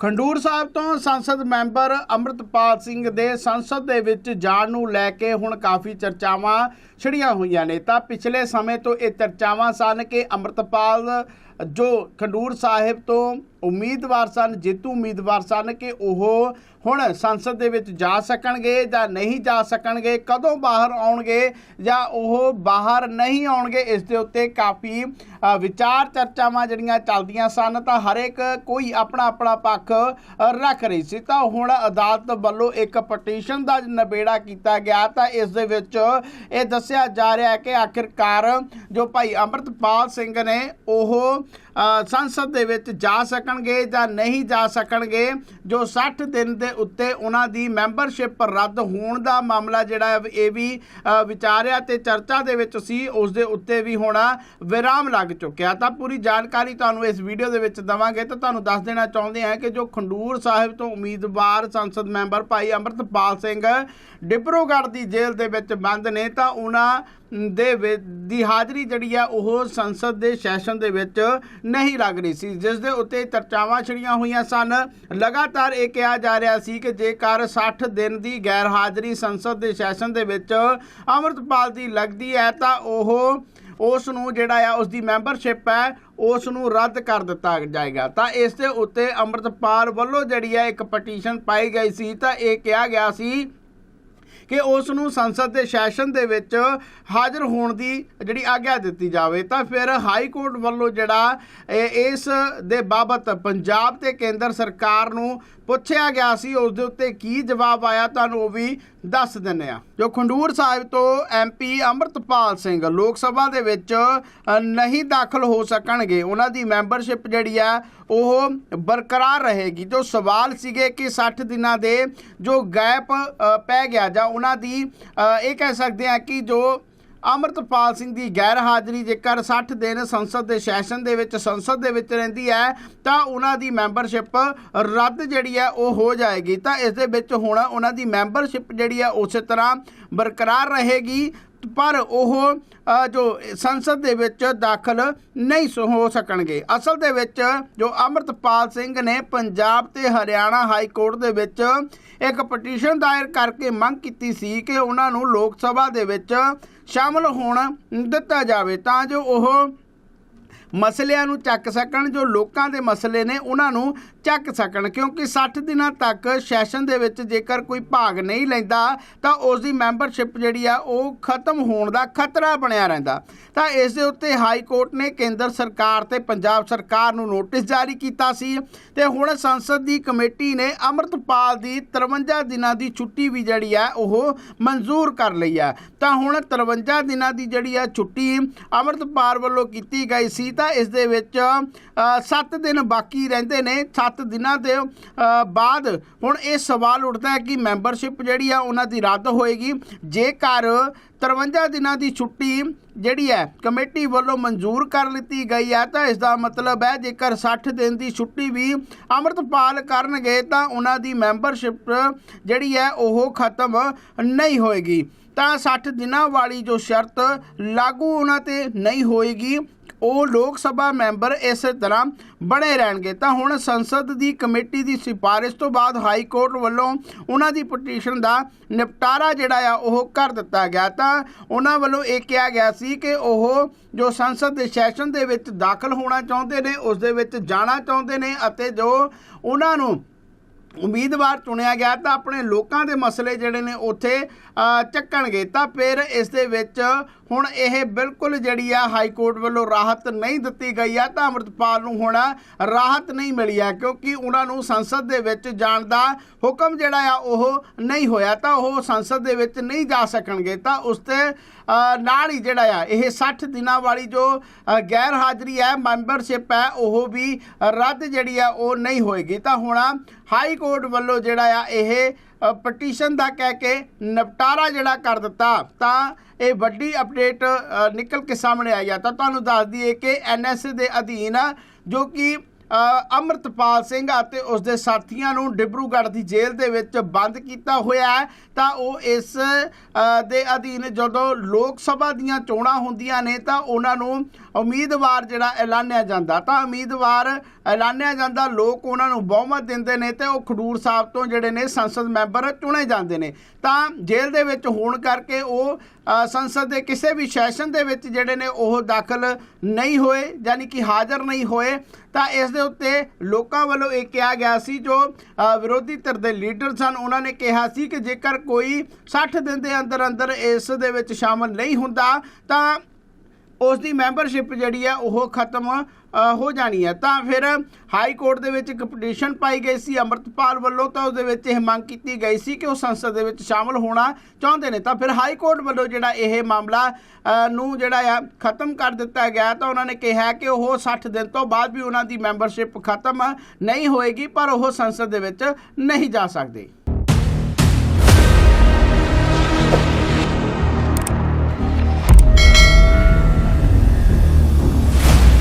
ਖੰਡੂਰ ਸਾਹਿਬ ਤੋਂ ਸੰਸਦ ਮੈਂਬਰ ਅੰਮ੍ਰਿਤਪਾਲ ਸਿੰਘ ਦੇ ਸੰਸਦ ਦੇ ਵਿੱਚ ਜਾਣ ਨੂੰ ਲੈ ਕੇ ਹੁਣ ਕਾਫੀ ਚਰਚਾਵਾਂ ਛਿੜੀਆਂ ਹੋਈਆਂ ਨੇ। ਤਾਂ ਪਿਛਲੇ ਸਮੇਂ ਤੋਂ ਇਹ ਚਰਚਾਵਾਂ ਸਨ ਕਿ ਅੰਮ੍ਰਿਤਪਾਲ ਜੋ ਖੰਡੂਰ ਸਾਹਿਬ ਤੋਂ ਉਮੀਦਵਾਰ ਸਨ, ਜੇਤੂ ਉਮੀਦਵਾਰ ਸਨ ਕਿ ਉਹ ਹੁਣ ਸੰਸਦ ਦੇ ਵਿੱਚ ਜਾ ਸਕਣਗੇ ਜਾਂ ਨਹੀਂ ਜਾ ਸਕਣਗੇ, ਕਦੋਂ ਬਾਹਰ ਆਉਣਗੇ ਜਾਂ ਉਹ ਬਾਹਰ ਨਹੀਂ ਆਉਣਗੇ, ਇਸ ਦੇ ਉੱਤੇ ਕਾਫੀ ਵਿਚਾਰ ਚਰਚਾਵਾਂ ਜਿਹੜੀਆਂ ਚੱਲਦੀਆਂ ਸਨ, ਤਾਂ ਹਰੇਕ ਕੋਈ ਆਪਣਾ ਆਪਣਾ ਪੱਖ ਰੱਖ ਰਹੀ ਸੀ। ਤਾਂ ਹੁਣ ਅਦਾਲਤ ਵੱਲੋਂ ਇੱਕ ਪਟੀਸ਼ਨ ਦਾ ਨਿਬੇੜਾ ਕੀਤਾ ਗਿਆ, ਤਾਂ ਇਸ ਦੇ ਵਿੱਚ ਇਹ ਦੱਸਿਆ ਜਾ ਰਿਹਾ ਹੈ ਕਿ ਆਖਿਰਕਾਰ ਜੋ ਭਾਈ ਅੰਮ੍ਰਿਤਪਾਲ ਸਿੰਘ ਨੇ ਉਹ ਸੰਸਦ ਦੇ ਵਿੱਚ ਜਾ ਸਕਣਗੇ ਜਾਂ ਨਹੀਂ ਜਾ ਸਕਣਗੇ, ਜੋ 60 ਦਿਨ ਦੇ ਉੱਤੇ ਉਹਨਾਂ ਦੀ ਮੈਂਬਰਸ਼ਿਪ ਰੱਦ ਹੋਣ ਦਾ ਮਾਮਲਾ ਜਿਹੜਾ ਇਹ ਵੀ ਵਿਚਾਰਿਆ ਤੇ ਚਰਚਾ ਦੇ ਵਿੱਚ ਸੀ, ਉਸ ਦੇ ਉੱਤੇ ਵੀ ਹੋਣਾ ਵਿਰਾਮ ਲੱਗ ਚੁੱਕਿਆ। ਤਾਂ ਪੂਰੀ ਜਾਣਕਾਰੀ ਤੁਹਾਨੂੰ ਇਸ ਵੀਡੀਓ ਦੇ ਵਿੱਚ ਦਵਾਂਗੇ। ਤਾਂ ਤੁਹਾਨੂੰ ਦੱਸ ਦੇਣਾ ਚਾਹੁੰਦੇ ਹਾਂ ਕਿ ਜੋ ਖੰਡੂਰ ਸਾਹਿਬ ਤੋਂ ਉਮੀਦਵਾਰ ਸੰਸਦ ਮੈਂਬਰ ਭਾਈ ਅੰਮ੍ਰਿਤਪਾਲ ਸਿੰਘ ਡਿਬਰੂਗੜ੍ਹ ਦੀ ਜੇਲ੍ਹ ਦੇ ਵਿੱਚ ਬੰਦ ਨੇ, ਤਾਂ ਉਹਨਾਂ ਦੇ ਵਿ- ਦੀ ਹਾਜ਼ਰੀ ਜਿਹੜੀ ਆ, ਉਹ ਸੰਸਦ ਦੇ ਸੈਸ਼ਨ ਦੇ ਵਿੱਚ ਨਹੀਂ ਲੱਗ ਰਹੀ ਸੀ। ਜਿਸ ਦੇ ਉੱਤੇ ਚਰਚਾਵਾਂ ਛੜੀਆਂ ਹੋਈਆਂ ਸਨ। ਲਗਾਤਾਰ ਇਹ ਕਿਹਾ ਜਾ ਰਿਹਾ ਸੀ ਕਿ ਜੇਕਰ 60 ਦਿਨ ਦੀ ਗੈਰ ਹਾਜ਼ਰੀ ਸੰਸਦ ਦੇ ਸੈਸ਼ਨ ਦੇ ਵਿੱਚ ਅੰਮ੍ਰਿਤਪਾਲ ਦੀ ਲੱਗਦੀ ਹੈ, ਤਾਂ ਉਹ ਉਸ ਨੂੰ ਜਿਹੜਾ ਆ, ਉਸ ਦੀ ਮੈਂਬਰਸ਼ਿਪ ਹੈ, ਉਸ ਨੂੰ ਰੱਦ ਕਰ ਦਿੱਤਾ ਜਾਏਗਾ। ਤਾਂ ਇਸ ਦੇ ਉੱਤੇ ਅੰਮ੍ਰਿਤਪਾਲ ਵੱਲੋਂ ਜਿਹੜੀ ਹੈ ਇੱਕ ਪਟੀਸ਼ਨ ਪਾਈ ਗਈ ਸੀ। ਤਾਂ ਇਹ ਕਿਹਾ ਗਿਆ ਸੀ ਕਿ ਉਸ ਨੂੰ ਸੰਸਦ ਦੇ ਸੈਸ਼ਨ ਦੇ ਵਿੱਚ ਹਾਜ਼ਰ ਹੋਣ ਦੀ ਜਿਹੜੀ ਆਗਿਆ ਦਿੱਤੀ ਜਾਵੇ, ਤਾਂ ਫਿਰ ਹਾਈ ਕੋਰਟ ਵੱਲੋਂ ਜਿਹੜਾ ਇਸ ਦੇ ਬਾਬਤ ਪੰਜਾਬ ਤੇ ਕੇਂਦਰ ਸਰਕਾਰ ਨੂੰ ਪੁੱਛਿਆ ਗਿਆ ਸੀ, ਉਸ ਦੇ ਉੱਤੇ ਕੀ ਜਵਾਬ ਆਇਆ, ਤੁਹਾਨੂੰ ਉਹ ਵੀ ਦੱਸ ਦਿੰਨੇ ਆ ਜੋ ਖੰਡੂਰ ਸਾਹਿਬ ਤੋਂ ਐਮਪੀ ਅੰਮ੍ਰਿਤਪਾਲ ਸਿੰਘ ਲੋਕ ਸਭਾ ਦੇ ਵਿੱਚ ਨਹੀਂ ਦਾਖਲ ਹੋ ਸਕਣਗੇ, ਉਹਨਾਂ ਦੀ ਮੈਂਬਰਸ਼ਿਪ ਜਿਹੜੀ ਆ, ਉਹ ਬਰਕਰਾਰ ਰਹੇਗੀ। ਜੋ ਸਵਾਲ ਸੀਗੇ ਕਿ 60 ਦਿਨਾਂ ਦੇ ਜੋ ਗੈਪ ਪੈ ਗਿਆ ਜਾਂ ਉਹਨਾਂ ਦੀ ਇਹ ਕਹਿ ਸਕਦੇ ਆ ਕਿ ਜੋ ਅੰਮ੍ਰਿਤਪਾਲ ਸਿੰਘ ਦੀ ਗੈਰ ਹਾਜ਼ਰੀ ਜੇਕਰ 60 ਦਿਨ ਸੰਸਦ ਦੇ ਸੈਸ਼ਨ ਦੇ ਵਿੱਚ ਸੰਸਦ ਦੇ ਵਿੱਚ ਰਹਿੰਦੀ ਹੈ, ਤਾਂ ਉਹਨਾਂ ਦੀ ਮੈਂਬਰਸ਼ਿਪ ਰੱਦ ਜਿਹੜੀ ਹੈ, ਉਹ ਹੋ ਜਾਏਗੀ। ਤਾਂ ਇਸ ਦੇ ਵਿੱਚ ਹੁਣ ਉਹਨਾਂ ਦੀ ਮੈਂਬਰਸ਼ਿਪ ਜਿਹੜੀ ਹੈ, ਉਸੇ ਤਰ੍ਹਾਂ ਬਰਕਰਾਰ ਰਹੇਗੀ। ਪਰ ਉਹ ਜੋ ਸੰਸਦ ਦੇ ਵਿੱਚ ਦਾਖਲ ਨਹੀਂ ਸ- ਹੋ ਸਕਣਗੇ। ਅਸਲ ਦੇ ਵਿੱਚ ਜੋ ਅੰਮ੍ਰਿਤਪਾਲ ਸਿੰਘ ਨੇ ਪੰਜਾਬ ਤੇ ਹਰਿਆਣਾ ਹਾਈ ਕੋਰਟ ਦੇ ਵਿੱਚ ਇੱਕ ਪਟੀਸ਼ਨ ਦਾਇਰ ਕਰਕੇ ਮੰਗ ਕੀਤੀ ਸੀ ਕਿ ਉਹਨਾਂ ਨੂੰ ਲੋਕ ਸਭਾ ਦੇ ਵਿੱਚ ਸ਼ਾਮਲ ਹੋਣ ਦਿੱਤਾ ਜਾਵੇ ਤਾਂ ਜੋ ਉਹ ਮਸਲਿਆਂ ਨੂੰ ਚੱਕ ਸਕਣ, ਜੋ ਲੋਕਾਂ ਦੇ ਮਸਲੇ ਨੇ, ਉਹਨਾਂ ਨੂੰ ਚੱਕ ਸਕਣ, ਕਿਉਂਕਿ 60 ਦਿਨਾਂ ਤੱਕ ਸੈਸ਼ਨ ਦੇ ਵਿੱਚ ਜੇਕਰ ਕੋਈ ਭਾਗ ਨਹੀਂ ਲੈਂਦਾ, ਤਾਂ ਉਸ ਦੀ ਮੈਂਬਰਸ਼ਿਪ ਜਿਹੜੀ ਆ, ਉਹ ਖਤਮ ਹੋਣ ਦਾ ਖਤਰਾ ਬਣਿਆ ਰਹਿੰਦਾ। ਤਾਂ ਇਸ ਦੇ ਉੱਤੇ ਹਾਈ ਕੋਰਟ ਨੇ ਕੇਂਦਰ ਸਰਕਾਰ ਤੇ ਪੰਜਾਬ ਸਰਕਾਰ ਨੂੰ ਨੋਟਿਸ ਜਾਰੀ ਕੀਤਾ ਸੀ ਤੇ ਹੁਣ ਸੰਸਦ ਦੀ ਕਮੇਟੀ ਨੇ ਅੰਮ੍ਰਿਤਪਾਲ ਦੀ 53 ਦਿਨਾਂ ਦੀ ਛੁੱਟੀ ਵੀ ਜਿਹੜੀ ਆ, ਉਹ ਮਨਜ਼ੂਰ ਕਰ ਲਈ ਆ। ਤਾਂ ਹੁਣ 53 ਦਿਨਾਂ ਦੀ ਜਿਹੜੀ ਆ ਛੁੱਟੀ ਅੰਮ੍ਰਿਤਪਾਲ ਵੱਲੋਂ ਕੀਤੀ ਗਈ ਸੀ, ਤਾਂ ਇਸ ਦੇ ਵਿੱਚ 7 ਦਿਨ ਬਾਕੀ ਰਹਿੰਦੇ ਨੇ 7 ਦਿਨਾਂ ਦੇ ਬਾਅਦ ਹੁਣ ਇਹ ਸਵਾਲ ਉੱਠਦਾ ਹੈ ਕਿ ਮੈਂਬਰਸ਼ਿਪ ਜਿਹੜੀ ਆ, ਉਹਨਾਂ ਦੀ ਰੱਦ ਹੋਏਗੀ। ਜੇਕਰ 53 ਦਿਨਾਂ ਦੀ ਛੁੱਟੀ ਜਿਹੜੀ ਹੈ, ਕਮੇਟੀ ਵੱਲੋਂ ਮਨਜ਼ੂਰ ਕਰ ਲਿੱਤੀ ਗਈ ਹੈ, ਤਾਂ ਇਸ ਦਾ ਮਤਲਬ ਹੈ ਜੇਕਰ 60 ਦਿਨ ਦੀ ਛੁੱਟੀ ਵੀ ਅੰਮ੍ਰਿਤਪਾਲ ਕਰਨਗੇ, ਤਾਂ ਉਹਨਾਂ ਦੀ ਮੈਂਬਰਸ਼ਿਪ ਜਿਹੜੀ ਹੈ, ਉਹ ਖਤਮ ਨਹੀਂ ਹੋਏਗੀ। ਤਾਂ 60 ਦਿਨਾਂ ਵਾਲੀ ਜੋ ਸ਼ਰਤ ਲਾਗੂ ਉਹਨਾਂ ਤੇ ਨਹੀਂ ਹੋਏਗੀ ਉਹ ਲੋਕ ਸਭਾ ਮੈਂਬਰ ਇਸੇ ਤਰ੍ਹਾਂ ਬਣੇ ਰਹਿਣਗੇ। ਤਾਂ ਹੁਣ ਸੰਸਦ ਦੀ ਕਮੇਟੀ ਦੀ ਸਿਫਾਰਿਸ਼ ਤੋਂ ਬਾਅਦ ਹਾਈ ਕੋਰਟ ਵੱਲੋਂ ਉਹਨਾਂ ਦੀ ਪਟੀਸ਼ਨ ਦਾ ਨਿਪਟਾਰਾ ਜਿਹੜਾ ਆ, ਉਹ ਕਰ ਦਿੱਤਾ ਗਿਆ। ਤਾਂ ਉਹਨਾਂ ਵੱਲੋਂ ਇਹ ਕਿਹਾ ਗਿਆ ਸੀ ਕਿ ਉਹ ਜੋ ਸੰਸਦ ਦੇ ਸੈਸ਼ਨ ਦੇ ਵਿੱਚ ਦਾਖਲ ਹੋਣਾ ਚਾਹੁੰਦੇ ਨੇ, ਉਸ ਦੇ ਵਿੱਚ ਜਾਣਾ ਚਾਹੁੰਦੇ ਨੇ ਅਤੇ ਜੋ ਉਹਨਾਂ ਨੂੰ ਉਮੀਦਵਾਰ ਚੁਣਿਆ ਗਿਆ ਤਾਂ ਆਪਣੇ ਲੋਕਾਂ ਦੇ ਮਸਲੇ ਜਿਹੜੇ ਨੇ ਉੱਥੇ ਚੱਕਣਗੇ। ਤਾਂ ਫਿਰ ਇਸ ਦੇ ਵਿੱਚ ਹੁਣ ਇਹ ਬਿਲਕੁਲ ਜਿਹੜੀ ਆ ਹਾਈ ਕੋਰਟ ਵੱਲੋਂ ਰਾਹਤ ਨਹੀਂ ਦਿੱਤੀ ਗਈ ਆ ਤਾਂ ਅੰਮ੍ਰਿਤਪਾਲ ਨੂੰ ਹੁਣ ਰਾਹਤ ਨਹੀਂ ਮਿਲੀ ਆ, ਕਿਉਂਕਿ ਉਹਨਾਂ ਨੂੰ ਸੰਸਦ ਦੇ ਵਿੱਚ ਜਾਣ ਦਾ ਹੁਕਮ ਜਿਹੜਾ ਆ ਉਹ ਨਹੀਂ ਹੋਇਆ। ਤਾਂ ਉਹ ਸੰਸਦ ਦੇ ਵਿੱਚ ਨਹੀਂ ਜਾ ਸਕਣਗੇ। ਤਾਂ ਉਸ ਤੇ ਨਾਲ ਹੀ ਜਿਹੜਾ ਆ, ਇਹ 60 ਦਿਨਾਂ ਵਾਲੀ ਜੋ ਗੈਰ ਹਾਜ਼ਰੀ ਹੈ, ਮੈਂਬਰਸ਼ਿਪ ਹੈ, ਉਹ ਵੀ ਰੱਦ ਜਿਹੜੀ ਆ ਉਹ ਨਹੀਂ ਹੋਏਗੀ। ਤਾਂ ਹੁਣ ਹਾਈ ਕੋਰਟ ਵੱਲੋਂ ਜਿਹੜਾ ਆ ਇਹ ਪਟੀਸ਼ਨ ਦਾ ਕਹਿ ਕੇ ਨਿਪਟਾਰਾ ਜਿਹੜਾ ਕਰ ਦਿੱਤਾ ਤਾਂ ਇਹ ਵੱਡੀ ਅਪਡੇਟ ਨਿਕਲ ਕੇ ਸਾਹਮਣੇ ਆਈ ਆ। ਤਾਂ ਤੁਹਾਨੂੰ ਦੱਸ ਦਈਏ ਕਿ ਐਨਐਸਏ ਦੇ ਅਧੀਨ ਜੋ ਕਿ ਅ, ਅੰਮ੍ਰਿਤਪਾਲ ਸਿੰਘ ਅਤੇ ਉਸ ਦੇ ਸਾਥੀਆਂ ਨੂੰ ਡਿਬਰੂਗੜ੍ਹ ਦੀ ਜੇਲ੍ਹ ਦੇ ਵਿੱਚ ਬੰਦ ਕੀਤਾ ਹੋਇਆ ਹੈ। ਤਾਂ ਉਹ ਇਸ ਦੇ ਅਧੀਨ ਜਦੋਂ ਲੋਕ ਸਭਾ ਦੀਆਂ ਚੋਣਾਂ ਹੁੰਦੀਆਂ ਨੇ ਤਾਂ ਉਹਨਾਂ ਨੂੰ ਉਮੀਦਵਾਰ ਜਿਹੜਾ ਐਲਾਨਿਆ ਜਾਂਦਾ। ਤਾਂ ਉਮੀਦਵਾਰ ਐਲਾਨਿਆ ਜਾਂਦਾ, ਲੋਕ ਉਹਨਾਂ ਨੂੰ ਬਹੁਮਤ ਦਿੰਦੇ ਨੇ ਤੇ ਉਹ ਖਡੂਰ ਸਾਹਿਬ ਤੋਂ ਜਿਹੜੇ ਨੇ ਸੰਸਦ ਮੈਂਬਰ ਚੁਣੇ ਜਾਂਦੇ ਨੇ। ਤਾਂ ਜੇਲ੍ਹ ਦੇ ਵਿੱਚ ਹੋਣ ਕਰਕੇ ਉਹ ਸੰਸਦ ਦੇ ਕਿਸੇ ਵੀ ਸੈਸ਼ਨ ਦੇ ਵਿੱਚ ਜਿਹੜੇ ਨੇ ਉਹ ਦਾਖਲ ਨਹੀਂ ਹੋਏ, ਯਾਨੀ ਕਿ ਹਾਜ਼ਰ ਨਹੀਂ ਹੋਏ। ਤਾਂ ਇਸ ਦੇ ਉੱਤੇ ਲੋਕਾਂ ਵੱਲੋਂ ਇਹ ਕਿਹਾ ਗਿਆ ਸੀ ਜੋ ਵਿਰੋਧੀ ਧਿਰ ਦੇ ਲੀਡਰ ਸਨ, ਉਹਨਾਂ ਨੇ ਕਿਹਾ ਸੀ ਕਿ ਜੇਕਰ ਕੋਈ 60 ਦਿਨ ਦੇ ਅੰਦਰ ਅੰਦਰ ਇਸ ਦੇ ਵਿੱਚ ਸ਼ਾਮਲ ਨਹੀਂ ਹੁੰਦਾ, ਤਾਂ ਉਸ ਦੀ ਮੈਂਬਰਸ਼ਿਪ ਜਿਹੜੀ ਆ, ਉਹ ਖਤਮ ਹੋ ਜਾਣੀ ਹੈ ਤਾਂ ਫਿਰ ਹਾਈ ਕੋਰਟ ਦੇ ਵਿੱਚ ਇੱਕ ਪਟੀਸ਼ਨ ਪਾਈ ਗਈ ਸੀ ਅੰਮ੍ਰਿਤਪਾਲ ਵੱਲੋਂ, ਤਾਂ ਉਸ ਦੇ ਵਿੱਚ ਇਹ ਮੰਗ ਕੀਤੀ ਗਈ ਸੀ ਕਿ ਉਹ ਸੰਸਦ ਦੇ ਵਿੱਚ ਸ਼ਾਮਲ ਹੋਣਾ ਚਾਹੁੰਦੇ ਨੇ। ਤਾਂ ਫਿਰ ਹਾਈ ਕੋਰਟ ਵੱਲੋਂ ਜਿਹੜਾ ਇਹ ਮਾਮਲਾ ਨੂੰ ਜਿਹੜਾ ਆ, ਖਤਮ ਕਰ ਦਿੱਤਾ ਗਿਆ, ਤਾਂ ਉਹਨਾਂ ਨੇ ਕਿਹਾ ਕਿ ਉਹ 60 ਦਿਨ ਤੋਂ ਬਾਅਦ ਵੀ ਉਹਨਾਂ ਦੀ ਮੈਂਬਰਸ਼ਿਪ ਖਤਮ ਨਹੀਂ ਹੋਏਗੀ, ਪਰ ਉਹ ਸੰਸਦ ਦੇ ਵਿੱਚ ਨਹੀਂ ਜਾ ਸਕਦੇ।